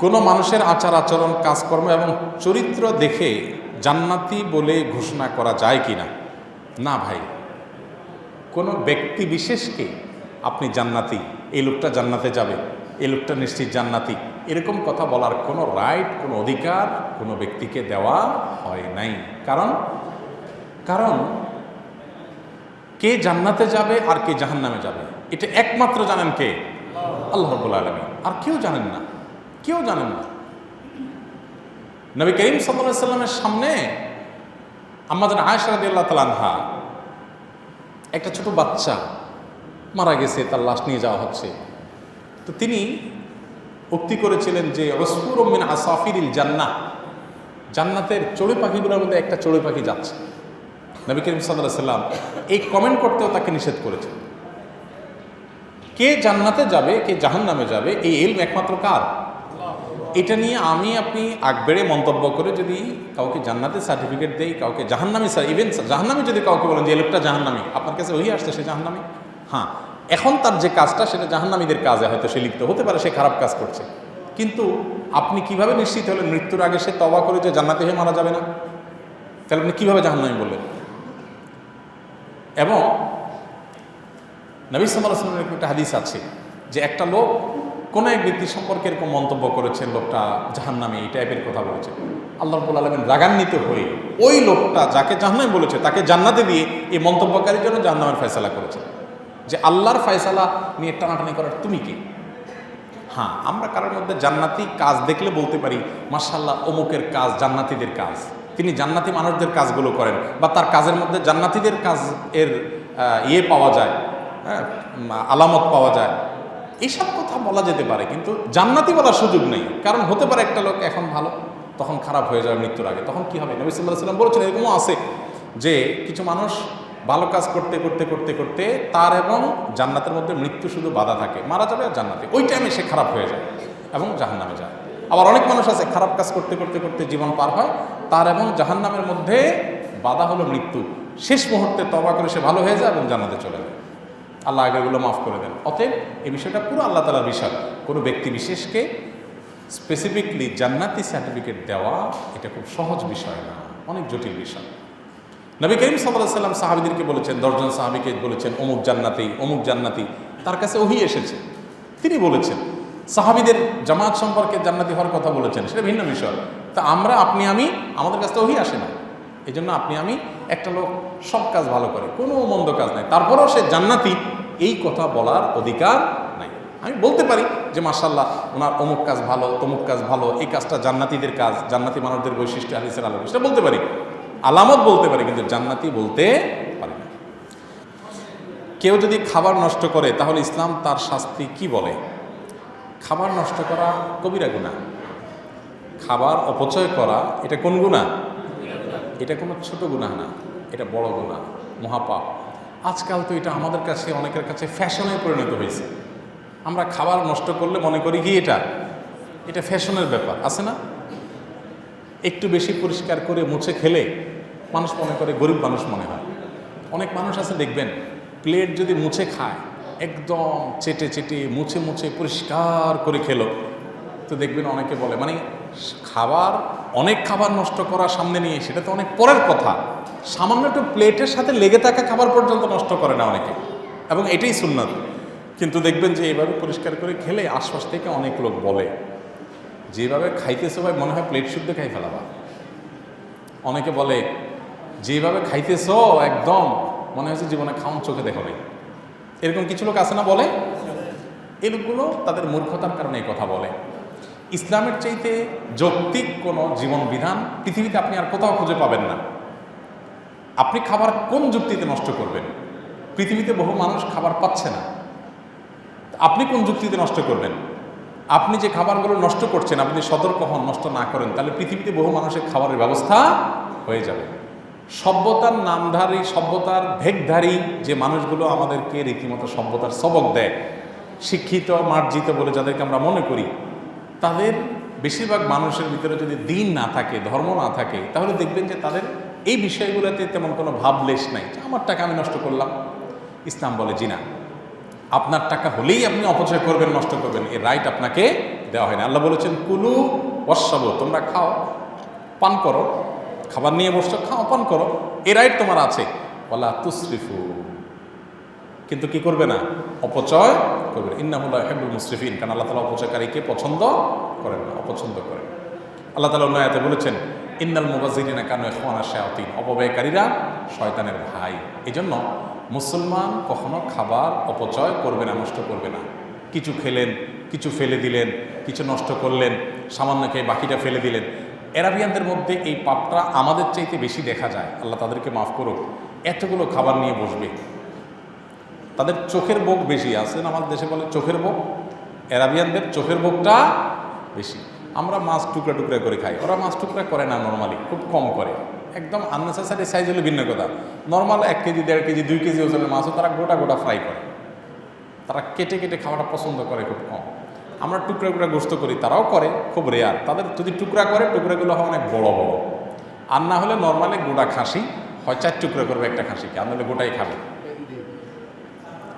কোনো মানুষের আচার আচরণ, কাজকর্ম এবং চরিত্র দেখে জান্নাতি বলে ঘোষণা করা যায় কি না না ভাই। কোনো ব্যক্তি বিশেষকে আপনি জান্নাতি, এই লোকটা জান্নাতে যাবে, এই লোকটা নিশ্চিত জান্নাতি, এরকম কথা বলার কোনো রাইট কোনো অধিকার কোনো ব্যক্তিকে দেওয়া হয় নাই। কারণ কারণ কে জান্নাতে যাবে আর কে জাহান্নামে যাবে? এটা একমাত্র জানেন কে? আল্লাহ রব্বুল আলমী আর কেউ জানেন না। কেউ জানেন না। নবী করিম সাল্লামের সামনে আমাদের আয়সারদি আল্লাহ তালানহা একটা ছোট বাচ্চা মারা গেছে, তার লাশ নিয়ে যাওয়া হচ্ছে। তো তিনি উক্তি করেছিলেন যে রসপুর মিন আসাফিরিল জান্না জান্নাতের চড়ুই পাখিগুলোর মধ্যে একটা চড়ুই পাখি যাচ্ছে। নবী করিম সাল্লাহ সাল্লাম এই কমেন্ট করতেও তাকে নিষেধ করেছে কে জান্নাতে যাবে, কে জাহান্নামে যাবে, এই এলম একমাত্র কার? এটা নিয়ে আমি, আপনি আগবেড়ে মন্তব্য করে যদি কাউকে জান্নাতে সার্টিফিকেট দেই, কাউকে জাহান্নামি স্যার ইভেন জাহান্নামি যদি কাউকে বলেন যে লোকটা জাহান্নামি। আপনার কাছে ওই আসছে সে জাহান্নামি? হ্যাঁ এখন তার যে কাজটা, সেটা জাহান্নামীদের কাজে হয়তো সে লিপ্ত হতে পারে, সে খারাপ কাজ করছে। কিন্তু আপনি কীভাবে নিশ্চিত হলেন মৃত্যুর আগে সে তবা করে যে জান্নাতে হয়ে মারা যাবে না? তাহলে আপনি কীভাবে জাহান্নামি বললেন? এবং নবী সাল্লাহ একটা হাদিস আছে যে, একটা লোক কোনো এক ব্যক্তি সম্পর্কে এরকম মন্তব্য করেছেন লোকটা জাহান্নামে, এই টাইপের কথা বলেছে। আল্লাহ রব্বুল আলমিন রাগান্বিত হয়ে ওই লোকটা যাকে জাহান্নামে বলেছে, তাকে জান্নাতে দিয়ে এই মন্তব্যকারীর জন্য জাহান্নামের ফয়সালা করেছে যে আল্লাহর ফয়সালা নিয়ে টানাটানি করার তুমি কি? হ্যাঁ আমরা কারোর মধ্যে জান্নাতি কাজ দেখলে বলতে পারি মার্শাল্লাহ অমুকের কাজ জান্নাতিদের কাজ। তিনি জান্নাতি মানুষদের কাজগুলো করেন বা তার কাজের মধ্যে জান্নাতিদের কাজ এর ইয়ে পাওয়া যায় হ্যাঁ আলামত পাওয়া যায়। এইসব কথা বলা যেতে পারে, কিন্তু জান্নাতি বলার সুযোগ নেই। কারণ হতে পারে একটা লোক এখন ভালো, তখন খারাপ হয়ে যাবে মৃত্যুর আগে। তখন কি হবে? নবী সাল্লাহ সাল্লাম বলেছেন, এরকমও আছে যে কিছু মানুষ ভালো কাজ করতে করতে করতে করতে তার এবং জান্নাতের মধ্যে মৃত্যু শুধু বাধা থাকে। মারা যাবে আর জান্নাতে। ওই টাইমে সে খারাপ হয়ে যায় এবং জাহান্নামে যায়। আবার অনেক মানুষ আছে, খারাপ কাজ করতে করতে করতে জীবন পার হয়, তার এবং জাহান্নামের মধ্যে বাধা হলো মৃত্যু। শেষ মুহূর্তে তবা করে সে ভালো হয়ে যায় এবং জান্নাতে চলে যায়। আল্লাহ আগেগুলো মাফ করে দেন। অতএব এই বিষয়টা পুরো আল্লাহ তালার বিষয়। কোনো ব্যক্তি বিশেষকে স্পেসিফিকলি জান্নাতি সার্টিফিকেট দেওয়া, এটা খুব সহজ বিষয় না, অনেক জটিল বিষয়। নবী করিম সাল্লাহ সাল্লাম সাহাবিদেরকে বলেছেন, দশজন সাহাবিকে বলেছেন, অমুক জান্নাতি অমুক জান্নাতি, তার কাছে ওহি এসেছে। তিনি বলেছেন, সাহাবিদের জামাত সম্পর্কে জান্নাতি হওয়ার কথা বলেছেন, সেটা ভিন্ন বিষয়। তা আমরা, আপনি, আমি, আমাদের কাছে ওহি আসে না। এই জন্য আপনি, আমি একটা লোক সব কাজ ভালো করে, কোনো মন্দ কাজ নাই। তারপরেও সে জান্নাতি, এই কথা বলার অধিকার নাই। আমি বলতে পারি যে মাসাল্লাহ ওনার অমুক কাজ ভালো, তমুক কাজ ভালো, এই কাজটা জান্নাতিদের কাজ, জান্নাতি মানুষদের বৈশিষ্ট্য, হাদিসের আলো সেটা বলতে পারি। আলামত বলতে পারি, কিন্তু জান্নাতি বলতে পারি না। কেউ যদি খাবার নষ্ট করে, তাহলে ইসলাম তার শাস্তি কি বলে? খাবার নষ্ট করা কবিরা গুণা খাবার অপচয় করা, এটা কোন গুণা এটা কোনো ছোট গুণা না, এটা বড় গুণা মহাপাপ। আজকাল তো এটা আমাদের কাছে, অনেকের কাছে ফ্যাশনে পরিণত হয়েছে। আমরা খাবার নষ্ট করলে মনে করি কি এটা? এটা ফ্যাশনের ব্যাপার, আছে না? একটু বেশি পরিষ্কার করে মুছে খেলে মানুষ মনে করে গরিব মানুষ মনে হয়। অনেক মানুষ আছে, দেখবেন, প্লেট যদি মুছে খায়, একদম চেটে চেটে মুছে মুছে পরিষ্কার করে খেলো। তো দেখবেন অনেকে বলে মানে খাবার, অনেক খাবার নষ্ট করা সামনে নিয়ে, সেটা তো অনেক পরের কথা। সামান্য একটু প্লেটের সাথে লেগে থাকা খাবার পর্যন্ত নষ্ট করে না অনেকে। এবং এটাই সুন্নত। কিন্তু দেখবেন যে এইভাবে পরিষ্কার করে খেলে আশপাশ থেকে অনেক লোক বলে, যেভাবে খাইতেছে ভাই, মনে হয় প্লেট শুদ্ধ খাই ফেলাবা। অনেকে বলে, যেভাবে খাইতেছ, একদম, মনে হয়েছে জীবনে খাওয়ান চোখে দেখো এরকম কিছু লোক আছে না বলে? এই লোকগুলো তাদের মূর্খতার কারণে এই কথা বলে। ইসলামের চাইতে যৌক্তিক কোনো জীবন বিধান পৃথিবীতে আপনি আর কোথাও খুঁজে পাবেন না। আপনি খাবার কোন যুক্তিতে নষ্ট করবেন? পৃথিবীতে বহু মানুষ খাবার পাচ্ছে না। আপনি কোন যুক্তিতে নষ্ট করবেন? আপনি যে খাবারগুলো নষ্ট করছেন, আপনি সতর্ক হন, নষ্ট না করেন, তাহলে পৃথিবীতে বহু মানুষের খাবারের ব্যবস্থা হয়ে যাবে। সভ্যতার নামধারী, সভ্যতার ভেগধারী যে মানুষগুলো আমাদেরকে রীতিমতো সভ্যতার সবক দেয়, শিক্ষিত, মার্জিত বলে যাদেরকে আমরা মনে করি তাদের বেশিরভাগ মানুষের ভিতরে যদি দিন না থাকে, ধর্ম না থাকে, তাহলে দেখবেন যে তাদের এই বিষয়গুলোতে তেমন কোনো ভাবলেশ নাই আমার টাকা আমি নষ্ট করলাম। ইসলাম বলে, জি না, আপনার টাকা হলেই আপনি অপচয় করবেন, নষ্ট করবেন এই রাইট আপনাকে দেওয়া হয় না। আল্লাহ বলেছেন, কুলু ওয়াসাবো তোমরা খাও, পান করো, খাবার নিয়ে বসছো, খাও, পান করো এই রাইট তোমার আছে। ওলা তুসরিফু। কিন্তু কি করবে না? অপচয় করবে। না ইন্নাহুল্লাহ হেবুল মুসরিফিন। কারণ আল্লাহ তালা অপচয়কারীকে পছন্দ করেন না, অপছন্দ করেন। আল্লাহ তালা অন্য অন্যায়তে বলেছেন, ইন্নাল মুবাজিরিনা কানু খানা শায়াতিন। অপব্যয়কারীরা শয়তানের ভাই। এই জন্য মুসলমান কখনো খাবার অপচয় করবে না, নষ্ট করবে না। কিছু খেলেন, কিছু ফেলে দিলেন, কিছু নষ্ট করলেন, সামান্য খেয়ে বাকিটা ফেলে দিলেন। এরাবিয়ানদের মধ্যে এই পাপটা আমাদের চাইতে বেশি দেখা যায়। আল্লাহ তাদেরকে মাফ করুক। এতগুলো খাবার নিয়ে বসবে। তাদের চোখের বোক বেশি। আছে আমাদের দেশে বলে চোখের বোক অ্যারাবিয়ানদের চোখের বোকটা বেশি। আমরা মাছ টুকরা টুকরা করে খাই। ওরা মাছ টুকরা করে না নর্মালি খুব কম করে। একদম আননেসেসারি সাইজ হলে ভিন্ন কথা। নর্মাল এক কেজি, দেড় কেজি, দুই কেজি ওজনের মাছও তারা গোটা গোটা ফ্রাই করে। তারা কেটে কেটে খাওয়াটা পছন্দ করে খুব কম। আমরা টুকরা টুকরা গোস্ত করি, তারাও করে, খুব রেয়ার তাদের যদি টুকরা করে, টুকরাগুলো হয় অনেক বড় বড়। আর না হলে নর্মালি গোটা খাসি হয় চার টুকরা করবে একটা খাসিকে, আর নাহলে গোটাই খাবে।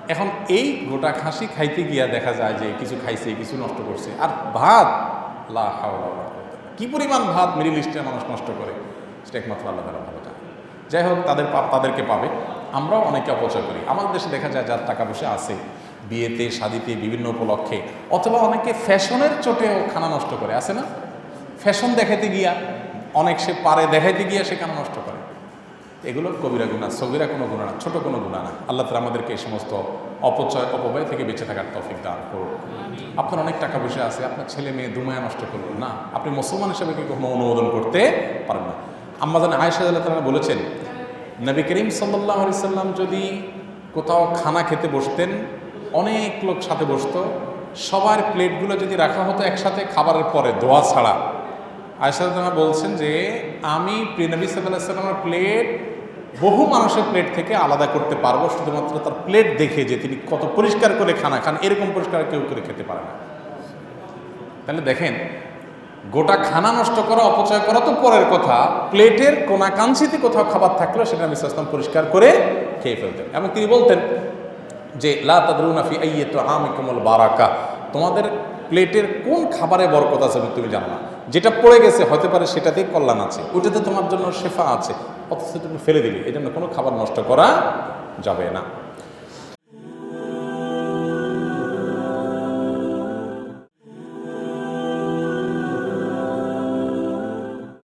এখন এই গোটা খাসি খাইতে গিয়া দেখা যায় যে কিছু খাইছে, কিছু নষ্ট করছে। আর ভাত, লা। কি পরিমাণ ভাত মিডিল ইস্টের মানুষ নষ্ট করে, সেটা একমাত্র আল্লাহ তালা ভালো জানে। যাই হোক, তাদের পাপ তাদেরকে পাবে। আমরাও অনেকে অপচয় করি। আমাদের দেশে দেখা যায় যার টাকা পয়সা আছে, বিয়েতে, শাদিতে, বিভিন্ন উপলক্ষে, অথবা অনেকে ফ্যাশনের চোটেও খানা নষ্ট করে, আছে না? ফ্যাশন দেখাইতে গিয়া, অনেক সে পারে দেখাইতে গিয়া সে খানা নষ্ট করে। এগুলো কবিরা গুণা সবিরা কোনো গুণা না ছোট কোনো গুণা না। আল্লাহ তালা আমাদেরকে এই সমস্ত অপচয় অপব্যয় থেকে বেঁচে থাকার তফিক দান করুন। আপনার অনেক টাকা পয়সা আছে আপনার ছেলে মেয়ে দুমায়া নষ্ট করবেন না। আপনি মুসলমান হিসেবে কি কখনো অনুমোদন করতে পারেন না? আম্মাজান আয়েশা আল্লাহ তালা বলেছেন নবী করিম সাল্লাহ সাল্লাম যদি কোথাও খানা খেতে বসতেন অনেক লোক সাথে বসতো সবার প্লেটগুলো যদি রাখা হতো একসাথে খাবারের পরে দোয়া ছাড়া। আয়সা বলছেন যে, আমি প্রিনবী সাল্লাহ সাল্লামের প্লেট বহু মানুষের প্লেট থেকে আলাদা করতে পারব, শুধুমাত্র তার প্লেট দেখে যে তিনি কত পরিষ্কার করে খানা খান, এরকম পরিষ্কার কেউ করে খেতে পারে না। তাহলে দেখেন, গোটা খানা নষ্ট করা, অপচয় করা তো পরের কথা। প্লেটের কোনাকাঞ্চিতে কোথাও খাবার থাকলেও সেটা আমি ইসলাম পরিষ্কার করে খেয়ে ফেলতেন। এবং তিনি বলতেন যে, লা তাদরুনাফি আইয়ে তো আমি কমল বারাকা। তোমাদের প্লেটের কোন খাবারে বরকত আছে তুমি জানো না। যেটা পড়ে গেছে, হতে পারে সেটাতেই কল্যাণ আছে। ওটাতে তোমার জন্য শেফা আছে। অথচ তুমি ফেলে দিলে। এই জন্য কোনো খাবার নষ্ট করা যাবে না।